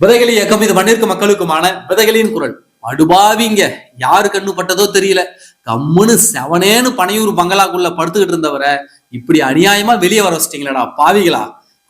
விதைகளி இயக்கம் இது மண்ணிற்கு மக்களுக்குமான விதைகளின் குரல். அடுபாவிங்க யாரு கண்ணு பட்டதோ தெரியல. கம்முன்னு செவனேன்னு பனையூர் பங்களாக்குள்ள படுத்துக்கிட்டு இருந்தவரை இப்படி அநியாயமா வெளியே வர வச்சிட்டீங்களடா பாவிகளா?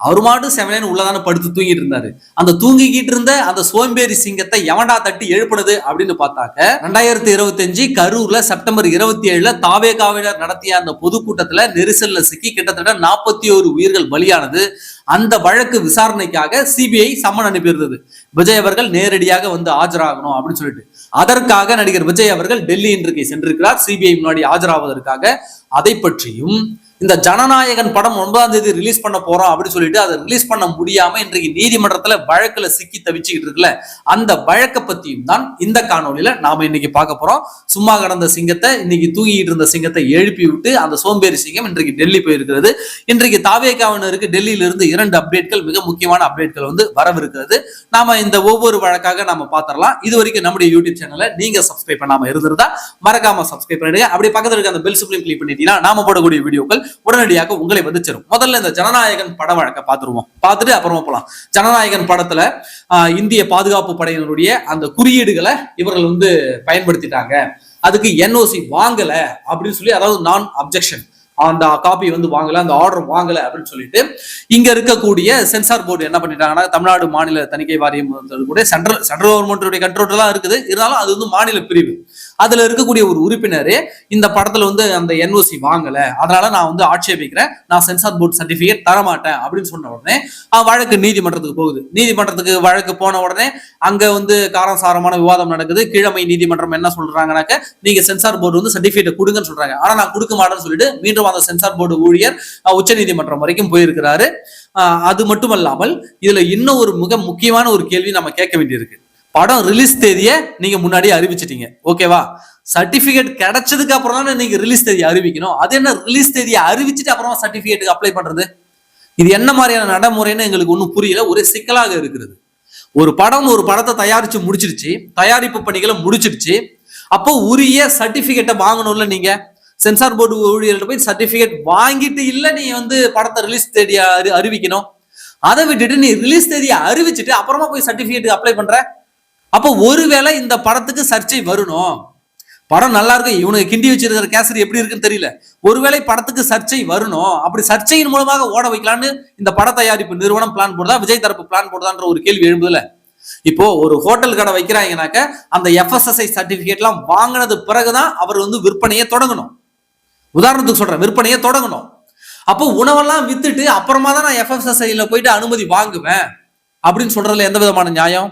அவர் மாட்டும் செவனேன்னு உள்ளதான படுத்து தூங்கிட்டு இருந்தாரு. அந்த தூங்கிக்கிட்டு இருந்த அந்த சோம்பேறி சிங்கத்தை எவன்டா தட்டி எழுப்புனது அப்படின்னு பார்த்தாக்க ரெண்டாயிரத்தி இருபத்தஞ்சு கரூர்ல செப்டம்பர் இருபத்தி ஏழுல தாவே காவலர் நடத்திய அந்த பொதுக்கூட்டத்துல நெரிசல்ல சிக்கி கிட்டத்தட்ட நாற்பத்தி ஒரு உயிர்கள் பலியானது. அந்த வழக்கு விசாரணைக்காக சிபிஐ சம்மன் அனுப்பியிருந்தது. விஜய் அவர்கள் நேரடியாக வந்து ஆஜராகணும் அப்படின்னு சொல்லிட்டு. அதற்காக நடிகர் விஜய் அவர்கள் டெல்லி இன்றைக்கு சென்றிருக்கிறார். சிபிஐ முன்னாடி ஆஜராவதற்காக. அதை பற்றியும் இந்த ஜனநாயகன் படம் ஒன்பதாம் தேதி ரிலீஸ் பண்ண போறோம் அப்படின்னு சொல்லிட்டு அதை ரிலீஸ் பண்ண முடியாம இன்றைக்கு நீதிமன்றத்துல வழக்குல சிக்கி தவிச்சுக்கிட்டு இருக்குல்ல அந்த வழக்கை பத்தியும் தான் இந்த காணொலியில நாம இன்னைக்கு பார்க்க போறோம். சும்மா கடந்த சிங்கத்தை இன்னைக்கு தூங்கிட்டு இருந்த சிங்கத்தை எழுப்பி விட்டு அந்த சோம்பேறி சிங்கம் இன்றைக்கு டெல்லி போயிருக்கிறது. இன்றைக்கு தாவேகாவினருக்கு டெல்லியில இருந்து இரண்டு அப்டேட்கள் மிக முக்கியமான அப்டேட்கள் வந்து வரவிருக்கிறது. நாம இந்த ஒவ்வொரு வழக்காக நாம பாத்திரலாம் இது வரைக்கும் நம்முடைய யூடியூப் சேனலை நீங்க சப்ஸ்கிரைப் பண்ணாம இருந்திருந்தா மறக்காம சப்ஸ்கிரைப் பண்ணிடுங்க. அப்படி பக்கத்துல இருக்க அந்த பெல் சிப்ளையும் கிளிக் பண்ணிட்டீங்கன்னா நாம போடக்கூடிய வீடியோக்கள் உடனடியாக உங்களை வந்து சேரும். முதல்ல இந்த ஜனநாயகன் பட வழக்கை பார்த்துருவோம். பார்த்துட்டு அப்புறமா போகலாம் ஜனநாயகன் படத்துல இந்திய பாதுகாப்பு படையினருடைய அந்த குறியீடுகளை இவர்கள் வந்து பயன்படுத்திட்டாங்க. அதுக்கு என்ஓசி வாங்கல அப்படின்னு சொல்லி அதாவது நான் அப்ஜெக்ஷன் அந்த காப்பி வந்து வாங்கல அந்த ஆர்டர் வாங்கல அப்படின்னு சொல்லிட்டு இங்க இருக்கக்கூடிய சென்சார் போர்டு என்ன பண்ணிட்டாங்கன்னா தமிழ்நாடு மாநில தணிக்கை வாரியம் கூட சென்ட்ரல் சென்ட்ரல் கவர்மெண்ட்டுடைய கண்ட்ரோல் தான் இருக்குது. இருந்தாலும் அது வந்து மாநில பிரிவு. அதுல இருக்கக்கூடிய ஒரு உறுப்பினர் இந்த படத்துல வந்து அந்த என்ஓசி வாங்கல. அதனால நான் வந்து ஆட்சேபிக்கிறேன். நான் சென்சார் போர்டு சர்டிபிகேட் தரமாட்டேன் அப்படின்னு சொன்ன உடனே வழக்கு நீதிமன்றத்துக்கு போகுது. நீதிமன்றத்துக்கு வழக்கு போன உடனே அங்க வந்து காரசாரமான விவாதம் நடக்குது. கீழமை நீதிமன்றம் என்ன சொல்றாங்கனாக்க நீங்க சென்சார் போர்டு வந்து சர்டிபிகேட் கொடுங்கன்னு சொல்றாங்க. ஆனா நான் கொடுக்க மாட்டேன்னு சொல்லிட்டு மீண்டும் அந்த சென்சார் போர்டு ஊழியர் உச்ச நீதிமன்றம் வரைக்கும் போயிருக்கிறாரு. அது மட்டுமல்லாமல் இதுல இன்னும் ஒரு மிக முக்கியமான ஒரு கேள்வி நம்ம கேட்க வேண்டியிருக்கு. படம் ரிலீஸ் தேதியை நீங்க முன்னாடியே அறிவிச்சிட்டீங்க. ஓகேவா சர்டிபிகேட் கிடைச்சதுக்கு அப்புறம் தானே நீங்க ரிலீஸ் தேதி அறிவிக்கணும். அது என்ன ரிலீஸ் தேதியை அறிவிச்சிட்டு அப்புறமா சர்டிபிகேட்டுக்கு அப்ளை பண்றது? இது என்ன மாதிரியான நடைமுறைன்னு எங்களுக்கு ஒன்றும் புரியல. ஒரே சிக்கலாக இருக்கிறது. ஒரு படம் ஒரு படத்தை தயாரிச்சு முடிச்சிருச்சு தயாரிப்பு பணிகளை முடிச்சிருச்சு அப்போ உரிய சர்டிபிகேட்டை வாங்கணும்ல நீங்க? சென்சார் போர்டு ஊழியர்கிட்ட போய் சர்டிபிகேட் வாங்கிட்டு இல்லை நீ வந்து படத்தை ரிலீஸ் தேதியை அறி- அறிவிக்கணும். அதை விட்டுட்டு நீ ரிலீஸ் தேதியை அறிவிச்சிட்டு அப்புறமா போய் சர்டிபிகேட்டுக்கு அப்ளை பண்ற? அப்போ ஒருவேளை இந்த படத்துக்கு சர்ச்சை வரணும் படம் நல்லா இருக்கும். இவனுக்கு கிண்டி வச்சிருக்கிற கேசரி எப்படி இருக்குன்னு தெரியல. ஒருவேளை படத்துக்கு சர்ச்சை வரணும் அப்படி சர்ச்சையின் மூலமாக ஓட வைக்கலான்னு இந்த பட தயாரிப்பு நிறுவனம் பிளான் போடுதா? விஜய் தரப்பு பிளான் போடுதான்ற ஒரு கேள்வி எழும்புதுல. இப்போ ஒரு ஹோட்டல் கடை வைக்கிறாங்கனாக்க அந்த எஃப்எஸ்எஸ்ஐ சர்டிபிகேட்லாம் வாங்கினது பிறகுதான் அவர் வந்து விற்பனையை தொடங்கணும். உதாரணத்துக்கு சொல்றேன் விற்பனையை தொடங்கணும். அப்போ உணவெல்லாம் வித்துட்டு அப்புறமா தான் நான் எஃப்எஸ்எஸ்ஐல போயிட்டு அனுமதி வாங்குவேன். அப்படின்னு சொல்றதுல எந்த விதமான நியாயம்?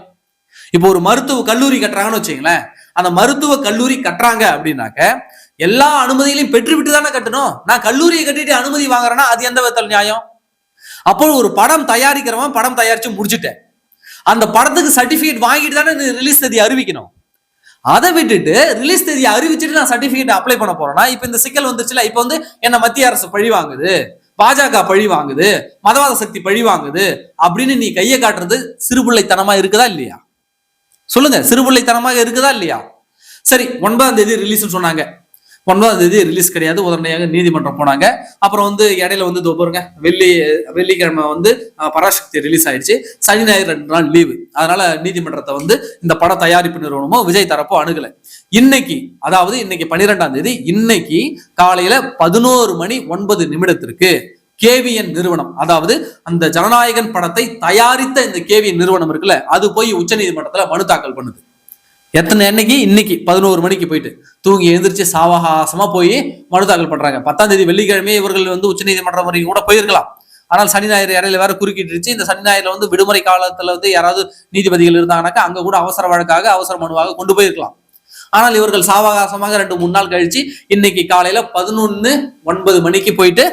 இப்போ ஒரு மருத்துவ கல்லூரி கட்டுறாங்கன்னு வச்சுங்களேன் அந்த மருத்துவ கல்லூரி கட்டுறாங்க அப்படின்னாக்க எல்லா அனுமதிகளையும் பெற்றுவிட்டு தானே கட்டணும்? நான் கல்லூரியை கட்டிட்டு அனுமதி வாங்குறேன்னா அது எந்த விதத்தில் நியாயம்? அப்போ ஒரு படம் தயாரிக்கிறவன் படம் தயாரிச்சு முடிச்சுட்டேன். அந்த படத்துக்கு சர்டிபிகேட் வாங்கிட்டு தானே ரிலீஸ் தேதி அறிவிக்கணும். அதை விட்டுட்டு ரிலீஸ் தேதி அறிவிச்சுட்டு நான் சர்டிபிகேட் அப்ளை பண்ண போறேன்னா இப்ப இந்த சிக்கல் வந்துச்சுல இப்ப வந்து என்ன மத்திய அரசு பழி வாங்குது பாஜக பழி வாங்குது மதவாத சக்தி பழி வாங்குது அப்படின்னு நீ கையை காட்டுறது சிறுபிள்ளைத்தனமா இருக்குதா இல்லையா? சொல்லுங்க சிறுபிள்ளைத்தனமாக இருக்குதா இல்லையா? சரி ஒன்பதாம் தேதி ரிலீஸ் சொன்னாங்க. ஒன்பதாம் தேதி ரிலீஸ் கிடையாது. உடனடியாக நீதிமன்றம் போனாங்க. அப்புறம் வந்து இடையில வந்து பாருங்க வெள்ளி வெள்ளிக்கிழமை வந்து பராசக்தி ரிலீஸ் ஆயிடுச்சு. சனி ஞாயிறு ரெண்டு நாள் லீவு அதனால நீதிமன்றத்தை வந்து இந்த பட தயாரிப்பு நிறுவனமோ விஜய் தரப்போ அணுகல. இன்னைக்கு அதாவது இன்னைக்கு பன்னிரெண்டாம் தேதி இன்னைக்கு காலையில பதினோரு மணி ஒன்பது நிமிடத்திற்கு கேவிஎன் நிறுவனம். அதாவது அந்த ஜனநாயகன் படத்தை தயாரித்த இந்த கேவிஎன் நிறுவனம் இருக்குல்ல அது போய் உச்சநீதிமன்றத்துல மனு தாக்கல் பண்ணுது. எத்தனை என்னைக்கு இன்னைக்கு பதினோரு மணிக்கு போயிட்டு. தூங்கி எழுந்திரிச்சு சாவகாசமா போய் மனு தாக்கல் பண்றாங்க. பத்தாம் தேதி வெள்ளிக்கிழமை இவர்கள் வந்து உச்சநீதிமன்றம் வரைக்கும் கூட போயிருக்கலாம். ஆனால் சனி ஞாயிறு இடையில வேற குறுக்கிட்டுருச்சு இந்த சனி ஞாயிறுல வந்து விடுமுறை காலத்துல வந்து யாராவது நீதிபதிகள் இருந்தாங்கனாக்கா அங்க கூட அவசர வழக்காக அவசர மனுவாக கொண்டு போயிருக்கலாம். ஆனால் இவர்கள் சாவகாசமாக ரெண்டு மூணு நாள் கழிச்சு இன்னைக்கு காலையில பதினொன்னு ஒன்பது மணிக்கு போயிட்டு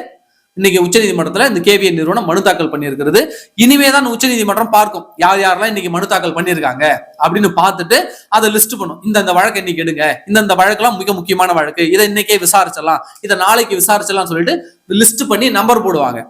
இன்னைக்கு உச்சநீதிமன்றத்துல இந்த கேவிஏ நிறுவனம் மனு தாக்கல் பண்ணியிருக்கிறது. இனிமே தான் உச்சநீதிமன்றம் பார்க்கும். யார் யாரெல்லாம் இன்னைக்கு மனு தாக்கல் பண்ணியிருக்காங்க அப்படின்னு பார்த்துட்டு அதை லிஸ்ட் பண்ணும். இந்த இந்த வழக்கு இன்னைக்கு எடுங்க. இந்த இந்த வழக்கெல்லாம் மிக முக்கியமான வழக்கு. இதை இன்னைக்கே விசாரிச்சிடலாம். இதை நாளைக்கு விசாரிச்சிடலாம் சொல்லிட்டு லிஸ்ட் பண்ணி நம்பர் போடுவாங்க.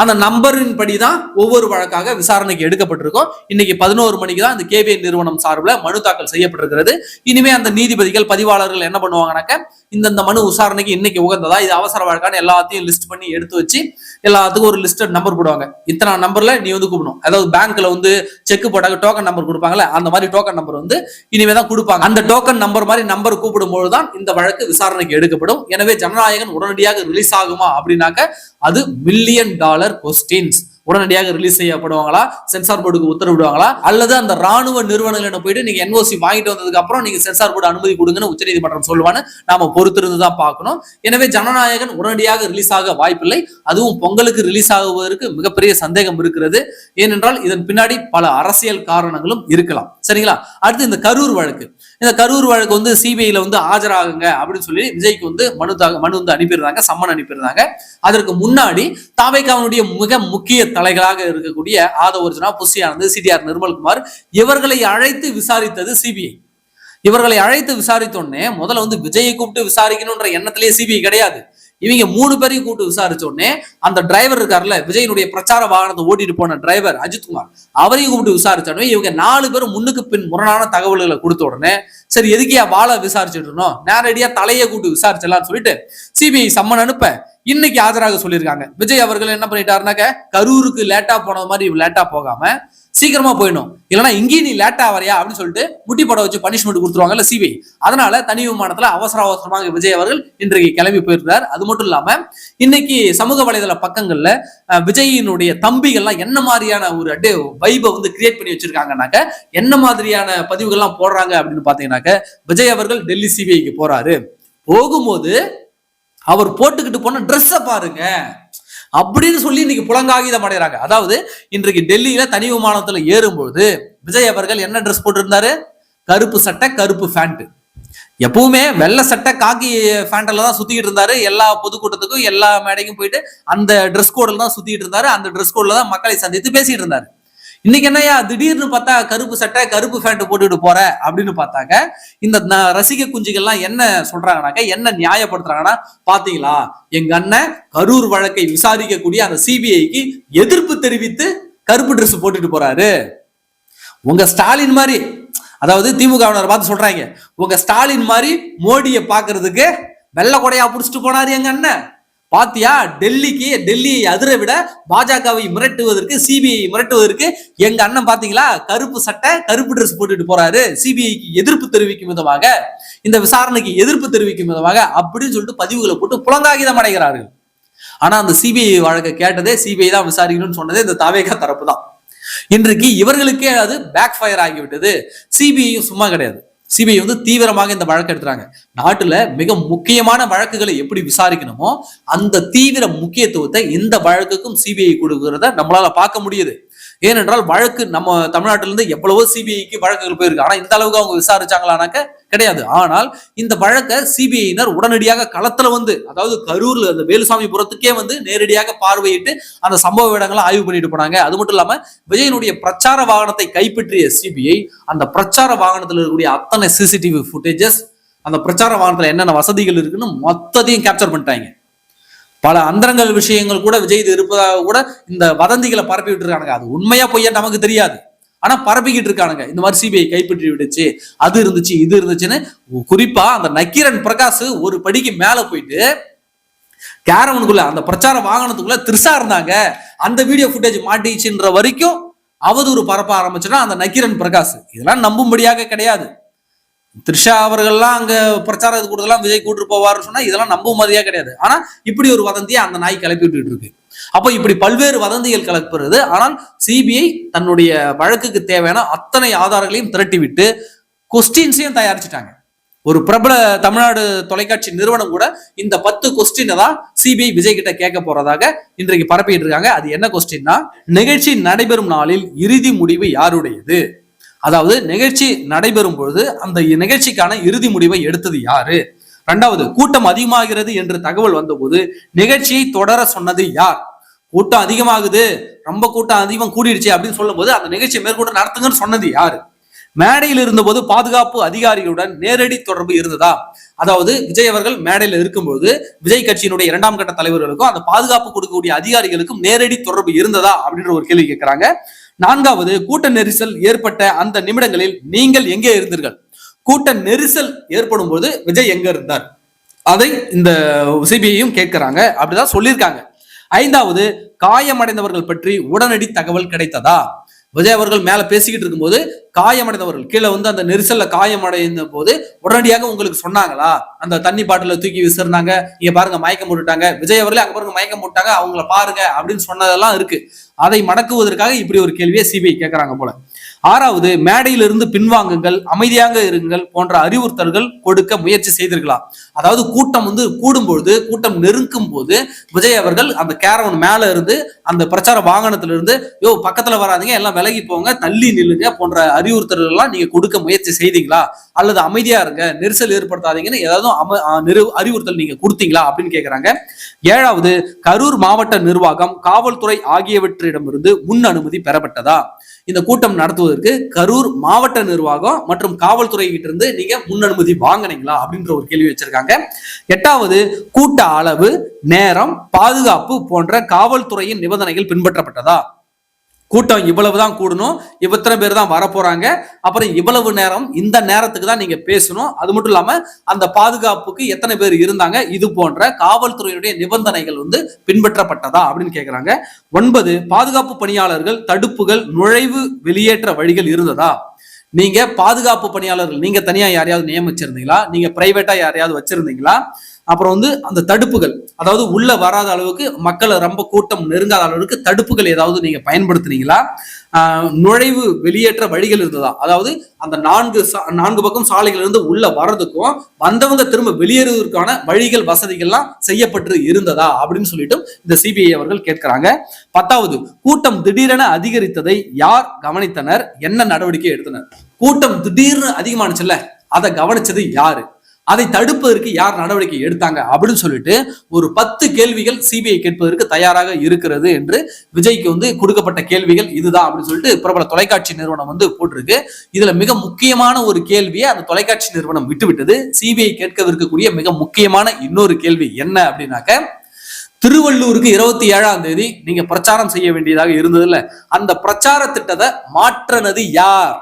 அந்த நம்பரின் படி தான் ஒவ்வொரு வழக்காக விசாரணைக்கு எடுக்கப்பட்டிருக்கும். இன்னைக்கு பதினோரு மணிக்கு தான் அந்த கேபிஐ நிறுவனம் சார்பில் மனு தாக்கல் செய்யப்பட்டிருக்கிறது. இனிமே அந்த நீதிபதிகள் பதிவாளர்கள் என்ன பண்ணுவாங்கனாக்க இந்தந்த மனு விசாரணைக்கு இன்னைக்கு உகந்ததா இது அவசர வழக்கான எல்லாத்தையும் லிஸ்ட் பண்ணி எடுத்து வச்சு எல்லாத்துக்கும் ஒரு லிஸ்டட் நம்பர் போடுவாங்க. இத்தனை நம்பர்ல நீ வந்து கூப்பிடணும். அதாவது பேங்க்ல வந்து செக் போட்டாங்க டோக்கன் நம்பர் கொடுப்பாங்கல்ல அந்த மாதிரி டோக்கன் நம்பர் வந்து இனிமே தான் கொடுப்பாங்க. அந்த டோக்கன் நம்பர் மாதிரி நம்பர் கூப்பிடும் தான் இந்த வழக்கு விசாரணைக்கு எடுக்கப்படும். எனவே ஜனநாயகன் உடனடியாக ரிலீஸ் ஆகுமா அப்படின்னாக்க அது மில்லியன் டாலர் கொஸ்டின்ஸ் உடனடியாக ரிலீஸ் செய்யப்படுவாங்களா? சென்சார் போர்டுக்கு உத்தரவிடுவாங்களா? அல்லது அந்த ராணுவ நிறுவனங்களிடம் போயிட்டு நீங்க என்ஓசி வாங்கிட்டு வந்ததுக்கு அப்புறம் நீங்க சென்சார் போர்டு அனுமதி கொடுங்கன்னு உச்சநீதிமன்றம் சொல்லுவான்னு நாம பொறுத்திருந்து தான் பார்க்கணும். எனவே ஜனநாயகன் உடனடியாக ரிலீஸ் ஆக வாய்ப்பில்லை. அதுவும் பொங்கலுக்கு ரிலீஸ் ஆகுவதற்கு மிகப்பெரிய சந்தேகம் இருக்கிறது. ஏனென்றால் இதன் பின்னாடி பல அரசியல் காரணங்களும் இருக்கலாம். சரிங்களா? அடுத்து இந்த கரூர் வழக்கு. இந்த கரூர் வழக்கு வந்து சிபிஐல வந்து ஆஜராகுங்க அப்படின்னு சொல்லி விஜய்க்கு வந்து மனு மனு வந்து அனுப்பியிருந்தாங்க சம்மன் அனுப்பியிருந்தாங்க அதற்கு முன்னாடி தாவைக்காவனுடைய மிக முக்கிய தலைகளாக இருக்கக்கூடிய ஆதவர்ஜனா புஷியானந்த் சிடிஆர் நிர்மல்குமார் இவர்களை அழைத்து விசாரித்தது சிபிஐ. இவர்களை அழைத்து விசாரித்தோடனே முதல்ல வந்து விஜயை கூப்பிட்டு விசாரிக்கணும்ன்ற எண்ணத்திலேயே சிபிஐ கிடையாது. இவங்க மூணு பேரையும் கூப்பிட்டு விசாரிச்ச உடனே அந்த டிரைவர் இருக்கார்ல விஜயனுடைய பிரச்சார வாகனத்தை ஓட்டிட்டு போன டிரைவர் அஜித்குமார் அவரையும் கூப்பிட்டு விசாரிச்ச உடனே இவங்க நாலு பேரும் முன்னுக்கு பின் முரணான தகவல்களை கொடுத்த உடனே சரி எதுக்கியா வாழை விசாரிச்சுட்டு இருந்தோம்? நேரடியா தலையை கூப்பிட்டு விசாரிச்சலாம்னு சொல்லிட்டு சிபிஐ சம்மன் அனுப்ப இன்னைக்கு ஆஜராக சொல்லியிருக்காங்க. விஜய் அவர்கள் என்ன பண்ணிட்டாருனாக்க கரூருக்கு லேட்டா போனது மாதிரி லேட்டா போகாம சீக்கிரமா போயிடணும். இல்லைன்னா இங்கேயும் நீ லேட்டா வரையா அப்படின்னு சொல்லிட்டு முட்டி படம் வச்சு பனிஷ்மெண்ட் கொடுத்துருவாங்கல்ல சிபிஐ அதனால தனி விமானத்துல அவசர அவசரமாக விஜய் அவர்கள் இன்றைக்கு கிளம்பி போயிருந்தார் அது மட்டும் இல்லாம இன்னைக்கு சமூக வலைதள பக்கங்கள்ல விஜயினுடைய தம்பிகள்லாம் என்ன மாதிரியான ஒரு அப்படியே வைபை வந்து கிரியேட் பண்ணி வச்சிருக்காங்கனாக்க என்ன மாதிரியான பதிவுகள்லாம் போடுறாங்க அப்படின்னு பாத்தீங்கன்னாக்க விஜய் அவர்கள் டெல்லி சிபிஐக்கு போறாரு. போகும்போது அவர் போட்டுக்கிட்டு போன ட்ரெஸ்ஸை பாருங்க. அப்படின்னு சொல்லி இன்னைக்கு புலங்காகிதம் அடைகிறாங்க. அதாவது இன்றைக்கு டெல்லியில தனி விமானத்துல ஏறும்பொழுது விஜய் அவர்கள் என்ன ட்ரெஸ் போட்டிருந்தாரு? கருப்பு சட்டை கருப்பு ஃபேண்ட் எப்பவுமே வெள்ளை சட்டை காக்கி ஃபேண்டில் தான் சுத்திக்கிட்டு இருந்தாரு. எல்லா பொதுக்கூட்டத்துக்கும் எல்லா மேடைக்கும் போயிட்டு அந்த ட்ரெஸ் கோடில் தான் சுத்திட்டு இருந்தாரு. அந்த ட்ரெஸ் கோடில் தான் மக்களை சந்தித்து பேசிட்டு இருந்தாரு. இன்னைக்கு என்னய்யா? திடீர்னு பார்த்தா கருப்பு சட்டை கருப்பு ஃபேண்ட் போட்டுட்டு போற அப்படின்னு பார்த்தாங்க. இந்த ரசிக குஞ்சுகள்லாம் என்ன சொல்றாங்கனாக்க என்ன நியாயப்படுத்துறாங்கன்னா பாத்தீங்களா எங்க அண்ணன் கரூர் வழக்கை விசாரிக்கக்கூடிய அந்த சிபிஐக்கு எதிர்ப்பு தெரிவித்து கருப்பு ட்ரெஸ் போட்டுட்டு போறாரு. உங்க ஸ்டாலின் மாதிரி அதாவது திமுகவினர் பார்த்து சொல்றாங்க. உங்க ஸ்டாலின் மாதிரி மோடியை பாக்குறதுக்கு வெள்ளை கொடையா புடிச்சிட்டு போனாரு எங்க அண்ணன். பாத்தியா? டெல்லிக்கு டெல்லியை அதிர விட பாஜகவை மிரட்டுவதற்கு சிபிஐ மிரட்டுவதற்கு எங்க அண்ணன் பாத்தீங்களா? கருப்பு சட்டை கருப்பு ட்ரெஸ் போட்டுட்டு போறாரு. சிபிஐக்கு எதிர்ப்பு தெரிவிக்கும் விதமாக இந்த விசாரணைக்கு எதிர்ப்பு தெரிவிக்கும் விதமாக அப்படின்னு சொல்லிட்டு பதிவுகளை போட்டு புலங்காகிதம் அடைகிறார்கள். ஆனா அந்த சிபிஐ வழக்கை கேட்டதே சிபிஐ தான் விசாரிக்கணும்னு சொன்னதே இந்த தாவேகா தரப்பு தான் இன்றைக்கு இவர்களுக்கே அது பேக் ஃபயர் ஆகிவிட்டது. சிபிஐயும் சும்மா கிடையாது. சிபிஐ வந்து தீவிரமாக இந்த வழக்கு எடுத்துறாங்க. நாட்டுல மிக முக்கியமான வழக்குகளை எப்படி விசாரிக்கணுமோ அந்த தீவிர முக்கியத்துவத்தை இந்த வழக்குக்கும் சிபிஐ கொடுக்கிறத நம்மளால பார்க்க முடியுது. ஏனென்றால் வழக்கு நம்ம தமிழ்நாட்டிலிருந்து எவ்வளவோ சிபிஐக்கு வழக்குகள் போயிருக்கு. ஆனா இந்த அளவுக்கு அவங்க விசாரிச்சாங்களானாக்க கிடையாது. ஆனால் இந்த வழக்கை சிபிஐயினர் உடனடியாக களத்துல வந்து அதாவது கரூர்ல அந்த வேலுசாமிபுரத்துக்கே வந்து நேரடியாக பார்வையிட்டு அந்த சம்பவ இடங்களை ஆய்வு பண்ணிட்டு போனாங்க. அது மட்டும் இல்லாம விஜயனுடைய பிரச்சார வாகனத்தை கைப்பற்றிய சிபிஐ அந்த பிரச்சார வாகனத்தில் இருக்கக்கூடிய அத்தனை சிசிடிவி ஃபுட்டேஜஸ் அந்த பிரச்சார வாகனத்துல என்னென்ன வசதிகள் இருக்குன்னு மொத்தத்தையும் கேப்சர் பண்ணிட்டாங்க. பல அந்தரங்கள் விஷயங்கள் கூட விஜய் இருப்பதாக கூட இந்த வதந்திகளை பரப்பி விட்டுருக்கானுங்க அது உண்மையா பொய்யா நமக்கு தெரியாது. ஆனா பரப்பிக்கிட்டு இருக்கானுங்க. இந்த மாதிரி சிபிஐ கைப்பற்றி விடுச்சு அது இருந்துச்சு இது இருந்துச்சுன்னு குறிப்பா அந்த நக்கீரன் பிரகாஷ் ஒரு படிக்கு மேல போயிட்டு கேரவனுக்குள்ள அந்த பிரச்சார வாகனத்துக்குள்ள திருசா இருந்தாங்க. அந்த வீடியோ ஃபுட்டேஜ் மாட்டிச்சுன்ற வரைக்கும் அவதூறு பரப்ப ஆரம்பிச்சுன்னா அந்த நக்கீரன் பிரகாஷ். இதெல்லாம் நம்பும்படியாக கிடையாது. த்ரிஷா அவர்கள்லாம் அங்க பிரச்சாரத்துக்கு கூட்டத்தெல்லாம் விஜய் கூட்டு போவாருன்னு சொன்னா இதெல்லாம் நம்புமதியா கிடையாது. ஆனா இப்படி ஒரு வதந்தியை அந்த நாய் கிளப்பி விட்டுட்டு இருக்கு. அப்போ இப்படி பல்வேறு வதந்திகள் கலப்புறது ஆனால் சிபிஐ தன்னுடைய வழக்குக்கு தேவையான அத்தனை ஆதாரங்களையும் திரட்டி விட்டு கொஸ்டின்ஸையும் தயாரிச்சிட்டாங்க. ஒரு பிரபல தமிழ்நாடு தொலைக்காட்சி நிறுவனம் கூட இந்த பத்து கொஸ்டினை தான் சிபிஐ விஜய் கிட்ட கேட்க போறதாக இன்றைக்கு பரப்பிட்டு இருக்காங்க. அது என்ன கொஸ்டின்னா நிகழ்ச்சி நடைபெறும் நாளில் இறுதி முடிவு யாருடையது? அதாவது நிகழ்ச்சி நடைபெறும் பொழுது அந்த நிகழ்ச்சிக்கான இறுதி முடிவை எடுத்தது யாரு? ரெண்டாவது கூட்டம் அதிகமாகிறது என்று தகவல் வந்தபோது நிகழ்ச்சியை தொடர சொன்னது யார்? கூட்டம் அதிகமாகுது. ரொம்ப கூட்டம் அதிகம் கூடிடுச்சு அப்படின்னு சொல்லும்போது அந்த நிகழ்ச்சியை மேற்கொண்டு நடத்துங்கன்னு சொன்னது யாரு? மேடையில் இருந்தபோது பாதுகாப்பு அதிகாரிகளுடன் நேரடி தொடர்பு இருந்ததா? அதாவது விஜய் அவர்கள் மேடையில் இருக்கும்போது விஜய் கட்சியினுடைய இரண்டாம் கட்ட தலைவர்களுக்கும் அந்த பாதுகாப்பு கொடுக்கக்கூடிய அதிகாரிகளுக்கும் நேரடி தொடர்பு இருந்ததா? அப்படின்ற ஒரு கேள்வி கேட்கிறாங்க. நான்காவது கூட்ட நெரிசல் ஏற்பட்ட அந்த நிமிடங்களில் நீங்கள் எங்கே இருந்தீர்கள்? கூட்ட நெரிசல் ஏற்படும் போது விஜய் எங்க இருந்தார்? அதை இந்த சிபிஐயும் கேட்கிறாங்க. அப்படிதான் சொல்லியிருக்காங்க. ஐந்தாவது காயமடைந்தவர்கள் பற்றி உடனடி தகவல் கிடைத்ததா? விஜய் அவர்கள் மேல பேசிக்கிட்டு இருக்கும்போது காயமடைந்தவர்கள் கீழே வந்து அந்த நெரிசல்ல காயமடைந்த போது உடனடியாக உங்களுக்கு சொன்னாங்களா? அந்த தண்ணி பாட்டில தூக்கி விசிறினாங்க இங்க பாருங்க மயக்கம் போட்டுட்டாங்க. விஜய் அவர்களே அங்க பாருங்க மயக்கம் போட்டாங்க அவங்கள பாருங்க அப்படின்னு சொன்னதெல்லாம் இருக்கு. அதை மடக்குவதற்காக இப்படி ஒரு கேள்வியை சிபிஐ கேட்கறாங்க போல. ஆறாவது மேடையிலிருந்து பின்வாங்குங்கள் அமைதியாக இருங்கள் போன்ற அறிவுறுத்தல்கள் கொடுக்க முயற்சி செய்திருக்கலாம். அதாவது கூட்டம் வந்து கூடும்பொழுது கூட்டம் நெருக்கும் போது விஜய் அவர்கள் அந்த கேரவன் மேல இருந்து அந்த பிரச்சார வாகனத்துல இருந்து யோ பக்கத்துல வராதீங்க எல்லாம் விலகி போங்க தள்ளி நில்லுங்க போன்ற அறிவுறுத்தல்கள் எல்லாம் நீங்க கொடுக்க முயற்சி செய்தீங்களா? அல்லது அமைதியா இருங்க நெரிசல் ஏற்படுத்தாதீங்கன்னு ஏதாவது அம- அறிவுறுத்தல் நீங்க கொடுத்தீங்களா அப்படின்னு கேக்குறாங்க. ஏழாவது கரூர் மாவட்ட நிர்வாகம் காவல்துறை ஆகியவற்றிடமிருந்து முன் அனுமதி பெறப்பட்டதா? இந்த கூட்டம் நடத்துவது நடத்துவதற்கு கரூர் மாவட்ட நிர்வாகம் மற்றும் காவல்துறை கிட்ட இருந்து நீங்க முன் அனுமதி வாங்குனீங்களா அப்படின்ற ஒரு கேள்வி வச்சிருக்காங்க. எட்டாவது கூட்ட அளவு நேரம் பாதுகாப்பு போன்ற காவல்துறையின் நிபந்தனைகள் பின்பற்றப்பட்டதா? கூட்டம் இவ்வளவுதான் கூடணும். இத்தனை பேர் தான் வரப்போறாங்க. அப்புறம் இவ்வளவு நேரம் இந்த நேரத்துக்கு தான் நீங்க பேசணும். அது மட்டும் இல்லாம அந்த பாதுகாப்புக்கு எத்தனை பேர் இருந்தாங்க இது போன்ற காவல்துறையினுடைய நிபந்தனைகள் வந்து பின்பற்றப்பட்டதா அப்படின்னு கேக்குறாங்க. ஒன்பது பாதுகாப்பு பணியாளர்கள் தடுப்புகள் நுழைவு வெளியேற்ற வழிகள் இருந்ததா? நீங்க பாதுகாப்பு பணியாளர்கள் நீங்க தனியா யாரையாவது நியமிச்சிருந்தீங்களா? நீங்க பிரைவேட்டா யாரையாவது வச்சிருந்தீங்களா? அப்புறம் வந்து அந்த தடுப்புகள். அதாவது உள்ள வராத அளவுக்கு மக்களை ரொம்ப கூட்டம் நெருங்காத அளவுக்கு தடுப்புகள் ஏதாவது நீங்க பயன்படுத்துனீங்களா நுழைவு வெளியேற்ற வழிகள் இருந்ததா? அதாவது அந்த நான்கு சா- நான்கு பக்கம் சாலைகள் இருந்து உள்ள வர்றதுக்கும் வந்தவங்க திரும்ப வெளியேறுவதற்கான வழிகள் வசதிகள்லாம் செய்யப்பட்டு இருந்ததா? அப்படின்னு சொல்லிட்டு இந்த சிபிஐ அவர்கள் கேட்கிறாங்க. பத்தாவது கூட்டம் திடீரென அதிகரித்ததை யார் கவனித்தனர்? என்ன நடவடிக்கை எடுத்தனர்? கூட்டம் திடீர்னு அதிகமானுச்சுல்ல அதை கவனிச்சது யாரு? அதை தடுப்பதற்கு யார் நடவடிக்கை எடுத்தாங்க அப்படின்னு சொல்லிட்டு ஒரு பத்து கேள்விகள் சிபிஐ கேட்பதற்கு தயாராக இருக்கிறது என்று விஜய்க்கு வந்து கொடுக்கப்பட்ட கேள்விகள் இதுதான் அப்படின்னு சொல்லிட்டு பிரபல தொலைக்காட்சி நிறுவனம் வந்து போட்டிருக்கு. இதுல மிக முக்கியமான ஒரு கேள்வியை அந்த தொலைக்காட்சி நிறுவனம் விட்டுவிட்டது. சிபிஐ கேட்கவிருக்கக்கூடிய மிக முக்கியமான இன்னொரு கேள்வி என்ன அப்படின்னாக்க திருவள்ளூருக்கு இருபத்தி ஏழாம் தேதி நீங்க பிரச்சாரம் செய்ய வேண்டியதாக இருந்ததுல அந்த பிரச்சார திட்டத்தை மாற்றினது யார்?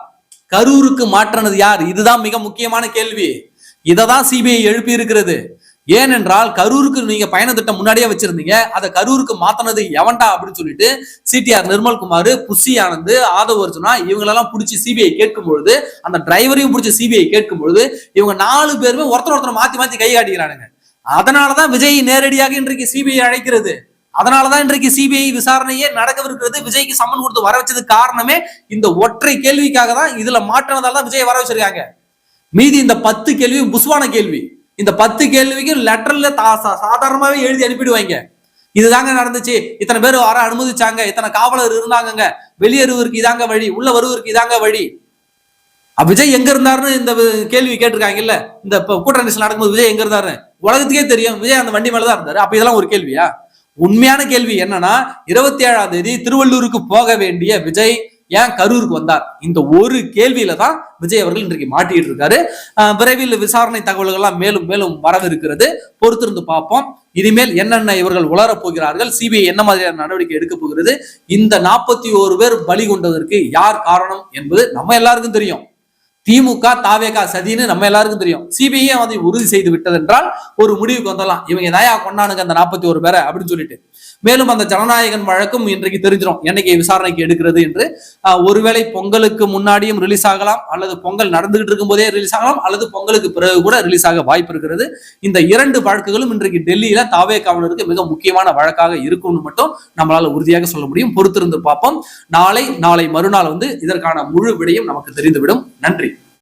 கரூருக்கு மாற்றினது யார்? இதுதான் மிக முக்கியமான கேள்வி. இதை தான் சிபிஐ எழுப்பி இருக்கிறது ஏனென்றால் கரூருக்கு நீங்க பயண திட்டம் முன்னாடியே வச்சிருந்தீங்க. அதை கரூருக்கு மாத்தினது எவன்டா அப்படின்னு சொல்லிட்டு சிடிஆர் நிர்மல்குமார் புஷி ஆனந்து ஆதவ் அர்ஜுனா இவங்களெல்லாம் பிடிச்சி சிபிஐ கேட்கும் பொழுது அந்த டிரைவரையும் பிடிச்சி சிபிஐ கேட்கும் பொழுது இவங்க நாலு பேருமே ஒருத்தர் ஒருத்தர் மாத்தி மாத்தி கை காட்டிக்கிறானுங்க. அதனாலதான் விஜய் நேரடியாக இன்றைக்கு சிபிஐ அழைக்கிறது. அதனாலதான் இன்றைக்கு சிபிஐ விசாரணையே நடக்கவிருக்கிறது. விஜய்க்கு சம்மன் கொடுத்து வர வச்சது காரணமே இந்த ஒற்றை கேள்விக்காக தான் இதுல மாற்றினதால தான் விஜய் வர வச்சிருக்காங்க. மீதி இந்த பத்து கேள்வி புஸ்வான கேள்வி. இந்த பத்து கேள்விக்கு லெட்டர்ல சாதாரணமாவே எழுதி அனுப்பிடுவாங்க இதுதாங்க நடந்துச்சு. இத்தனை பேர் வர அனுமதிச்சாங்க. இத்தனை காவலர் இருந்தாங்கங்க. வெளியேறுவதற்கு இதாங்க வழி. உள்ள வருவதற்கு இதாங்க வழி. விஜய் எங்க இருந்தாருன்னு இந்த கேள்வி கேட்டிருக்காங்கல்ல? இந்த கூட்ட நெரிசல் நடக்கும்போது விஜய் எங்க இருந்தாரு? உலகத்துக்கே தெரியும். விஜய் அந்த வண்டி மேலதான் இருந்தாரு. அப்ப இதெல்லாம் ஒரு கேள்வியா? உண்மையான கேள்வி என்னன்னா இருபத்தி ஏழாம் தேதி திருவள்ளூருக்கு போக வேண்டிய விஜய் ஏன் கரூருக்கு வந்தார்? இந்த ஒரு கேள்வியில தான் விஜய் அவர்கள் இன்றைக்கு மாட்டிட்டு இருக்காரு விரைவில் விசாரணை தகவல்கள் எல்லாம் மேலும் மேலும் வரவிருக்கிறது. பொறுத்திருந்து பார்ப்போம். இனிமேல் என்னென்ன இவர்கள் உளரப் போகிறார்கள்? சிபிஐ என்ன மாதிரியான நடவடிக்கை எடுக்க போகிறது? இந்த நாற்பத்தி ஓரு பேர் பலி கொண்டதற்கு யார் காரணம் என்பது நம்ம எல்லாருக்கும் தெரியும். திமுக தாவேகா சதின்னு நம்ம எல்லாருக்கும் தெரியும். சிபிஐ அதை உறுதி செய்து விட்டதென்றால் ஒரு முடிவுக்கு வந்துடலாம். இவங்க நயா கொண்டானுங்க அந்த நாற்பத்தி ஒரு பேரை அப்படின்னு சொல்லிட்டு. மேலும் அந்த ஜனநாயகன் வழக்கும் இன்றைக்கு தெரிஞ்சிடும் என்னைக்கு விசாரணைக்கு எடுக்கிறது என்று. ஒருவேளை பொங்கலுக்கு முன்னாடியும் ரிலீஸ் ஆகலாம் அல்லது பொங்கல் நடந்துகிட்டு இருக்கும் போதே ரிலீஸ் ஆகலாம் அல்லது பொங்கலுக்கு பிறகு கூட ரிலீஸ் ஆக வாய்ப்பு இருக்கிறது. இந்த இரண்டு வழக்குகளும் இன்றைக்கு டெல்லியில தாவே காவலருக்கு மிக முக்கியமான வழக்காக இருக்கும்னு மட்டும் நம்மளால உறுதியாக சொல்ல முடியும். பொறுத்திருந்து பார்ப்போம். நாளை நாளை மறுநாள் வந்து இதற்கான முழு விடையும் நமக்கு தெரிந்துவிடும். நன்றி.